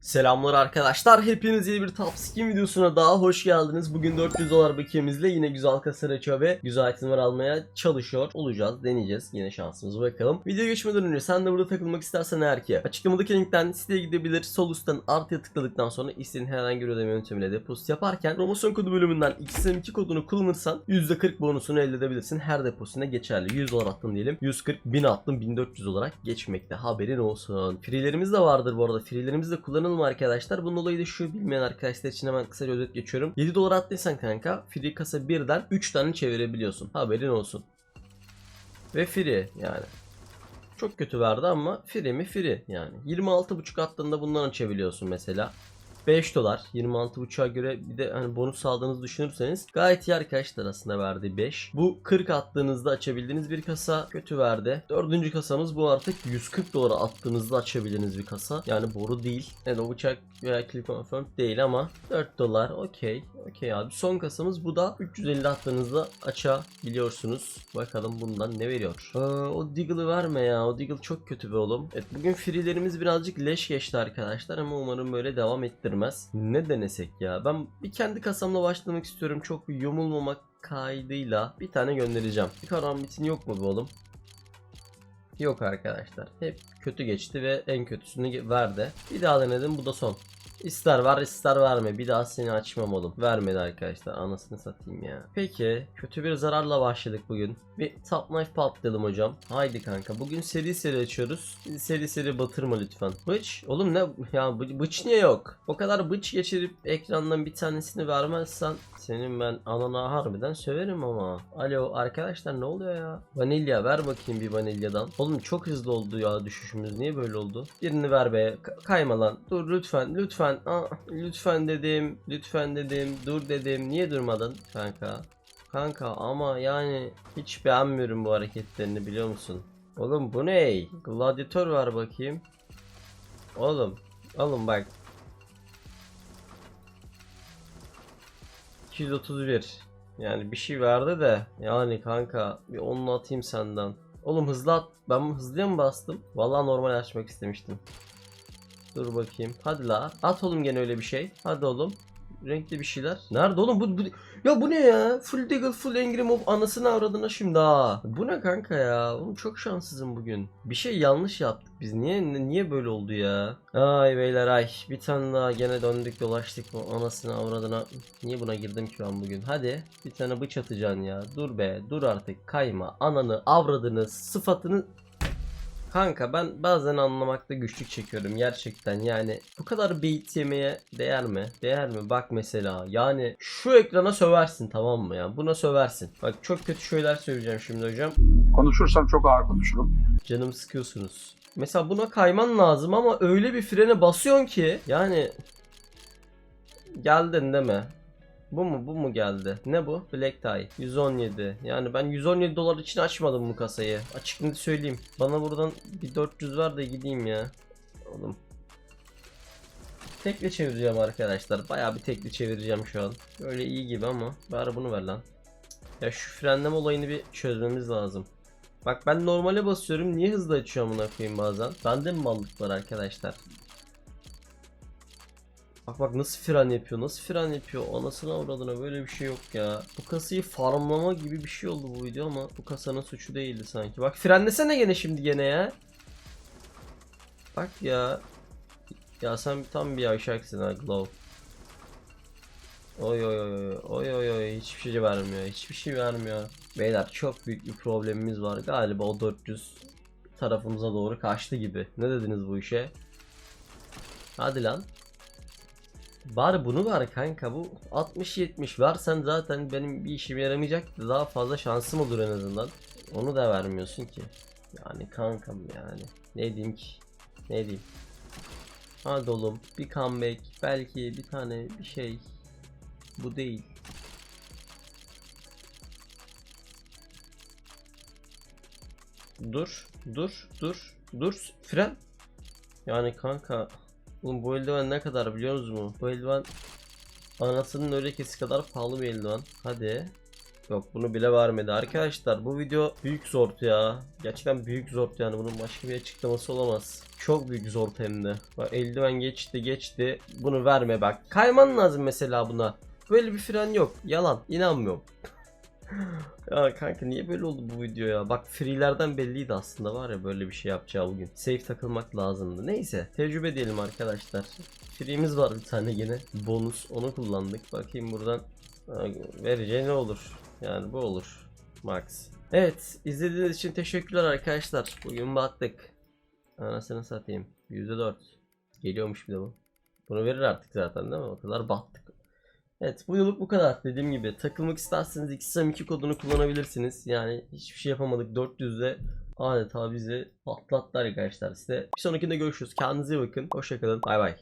Selamlar arkadaşlar. Hepiniz yeni bir Top Skin videosuna daha hoş geldiniz. Bugün 400 dolar bakiyemizle yine güzel kasar açıyor ve güzel itemler almaya çalışıyor olacağız. Deneyeceğiz. Yine şansımızı bakalım. Video geçmeden önce sen de burada takılmak istersen eğer ki açıklamadaki linkten siteye gidebilir. Sol üstten artıya tıkladıktan sonra istediğin herhangi bir ödeme yöntemiyle deposit yaparken promosyon kodu bölümünden XM2 kodunu kullanırsan %40 bonusunu elde edebilirsin. Her deposuna geçerli. 100 dolar attın diyelim. 140 1000 attın 1400 olarak geçmekte. Haberin olsun. Free'lerimiz de vardır bu arada. Free'lerimiz de kullanılır arkadaşlar. Bunun olayı da şu bilmeyen arkadaşlar için hemen kısaca özet geçiyorum. 7 dolar attıysan kanka free kasa birden 3 tane çevirebiliyorsun. Haberin olsun. Ve free yani. Çok kötü verdi ama free mi free yani. 26.5 attığında bundan açabiliyorsun mesela. 5 dolar 26.5'a göre bir de hani bonus aldığınızı düşünürseniz gayet iyi arkadaşlar aslında verdi 5. Bu 40 attığınızda açabildiğiniz bir kasa kötü verdi. Dördüncü kasamız bu artık 140 dolara attığınızda açabildiğiniz bir kasa. Yani boru değil. Evet o bıçak veya click confirm değil ama 4 dolar okey. Okey abi. Son kasamız bu da 350 attığınızda açabiliyorsunuz. Bakalım bundan ne veriyor. Ee, o Deagle'ı verme ya. O Deagle çok kötü be oğlum. Evet bugün free'lerimiz birazcık leş geçti arkadaşlar ama umarım böyle devam ettirmez. Ne denesek ya? Ben bir kendi kasamla başlamak istiyorum. Çok yumulmamak kaydıyla bir tane göndereceğim. Bir karambitin yok mu be oğlum? Yok arkadaşlar. Hep kötü geçti ve en kötüsünü verdi. Bir daha denedim bu da son. İster ver ister verme. Bir daha seni açmam oğlum. Vermedi arkadaşlar. Anasını satayım ya. Peki. Kötü bir zararla başladık bugün. Bir top knife patlayalım hocam. Haydi kanka. Bugün seri seri açıyoruz. Seri seri batırma lütfen. Bıç. Oğlum ne? Ya bı- bıç niye yok? O kadar bıç geçirip ekrandan bir tanesini vermezsen senin ben anana harbiden söverim ama. Alo arkadaşlar ne oluyor ya? Vanilya ver bakayım bir vanilyadan. Oğlum çok hızlı oldu ya düşüşümüz. Niye böyle oldu? Birini ver be. Ka- kayma lan. Dur lütfen lütfen. Aa, lütfen dedim. Lütfen dedim. Dur dedim. Niye durmadın kanka? Kanka ama yani hiç beğenmiyorum bu hareketlerini biliyor musun? Oğlum bu ne? Gladiator var bakayım. Oğlum. Oğlum bak. 231. Yani bir şey verdi de. Yani kanka bir onunla atayım senden. Oğlum hızlı at. Ben hızlıya mı bastım? Vallahi normal açmak istemiştim. Dur bakayım. Hadi la. At oğlum gene öyle bir şey. Hadi oğlum. Renkli bir şeyler. Nerede oğlum bu, bu ya bu ne ya? Full Deagle, full Angry Mob anasını avradına şimdi ha. Bu ne kanka ya? Oğlum çok şanssızım bugün. Bir şey yanlış yaptık biz. Niye niye böyle oldu ya? Ay beyler ay. Bir tane daha gene döndük dolaştık bu anasını avradına. Niye buna girdim ki ben bugün? Hadi bir tane bıç atacaksın ya. Dur be dur artık kayma. Ananı avradını sıfatını Kanka ben bazen anlamakta güçlük çekiyorum gerçekten yani bu kadar bait yemeye değer mi? Değer mi? Bak mesela yani şu ekrana söversin tamam mı ya buna söversin. Bak çok kötü şeyler söyleyeceğim şimdi hocam. Konuşursam çok ağır konuşurum. Canımı sıkıyorsunuz. Mesela buna kayman lazım ama öyle bir frene basıyorsun ki yani geldin değil mi? Bu mu bu mu geldi? Ne bu? Black Tie 117. Yani ben 117 dolar için açmadım bu kasayı. Açık net söyleyeyim. Bana buradan bir 400 ver de gideyim ya. Oğlum. Tekli çevireceğim arkadaşlar. Bayağı bir tekli çevireceğim şu an. Böyle iyi gibi ama bari bunu ver lan. Ya şu frenleme olayını bir çözmemiz lazım. Bak ben normale basıyorum. Niye hızlı açıyor amına koyayım bazen? Bende mi mallık var arkadaşlar? Bak bak nasıl fren yapıyor, nasıl fren yapıyor. Anasını avradına böyle bir şey yok ya. Bu kasayı farmlama gibi bir şey oldu bu video ama bu kasanın suçu değildi sanki. Bak frenlesene gene şimdi gene ya. Bak ya. Ya sen tam bir yavşaksın ha Glow. Oy oy oy oy oy oy hiçbir şey vermiyor hiçbir şey vermiyor. Beyler çok büyük bir problemimiz var galiba o 400 tarafımıza doğru kaçtı gibi. Ne dediniz bu işe? Hadi lan. Bari bunu ver kanka bu 60-70 versen zaten benim bir işime yaramayacak daha fazla şansım olur en azından. Onu da vermiyorsun ki. Yani kankam yani. Ne diyeyim ki? Ne diyeyim? Hadi oğlum bir comeback belki bir tane bir şey. Bu değil. Dur, dur, dur, dur. Fren. Yani kanka, oğlum bu eldiven ne kadar biliyor musunuz mu? Bu eldiven anasının örekesi kadar pahalı bir eldiven. Hadi. Yok bunu bile vermedi. Arkadaşlar bu video büyük zort ya. Gerçekten büyük zort yani bunun başka bir açıklaması olamaz. Çok büyük zort hem de. Bak eldiven geçti geçti. Bunu verme bak. Kayman lazım mesela buna. Böyle bir fren yok. Yalan. İnanmıyorum. ya kanka niye böyle oldu bu video ya? Bak free'lerden belliydi aslında var ya böyle bir şey yapacağı bugün. Safe takılmak lazımdı. Neyse tecrübe diyelim arkadaşlar. Free'miz var bir tane yine. Bonus onu kullandık. Bakayım buradan Ha, vereceği ne olur? Yani bu olur. Max. Evet izlediğiniz için teşekkürler arkadaşlar. Bugün battık. Anasını satayım. %4. Geliyormuş bir de bu. Bunu verir artık zaten değil mi? O kadar battık. Evet bu yıllık bu kadar. Dediğim gibi takılmak isterseniz XSM2 kodunu kullanabilirsiniz. Yani hiçbir şey yapamadık. 400'de adeta bizi patlattı arkadaşlar. Size bir sonrakinde görüşürüz. Kendinize iyi bakın. Hoşçakalın. Bay bay.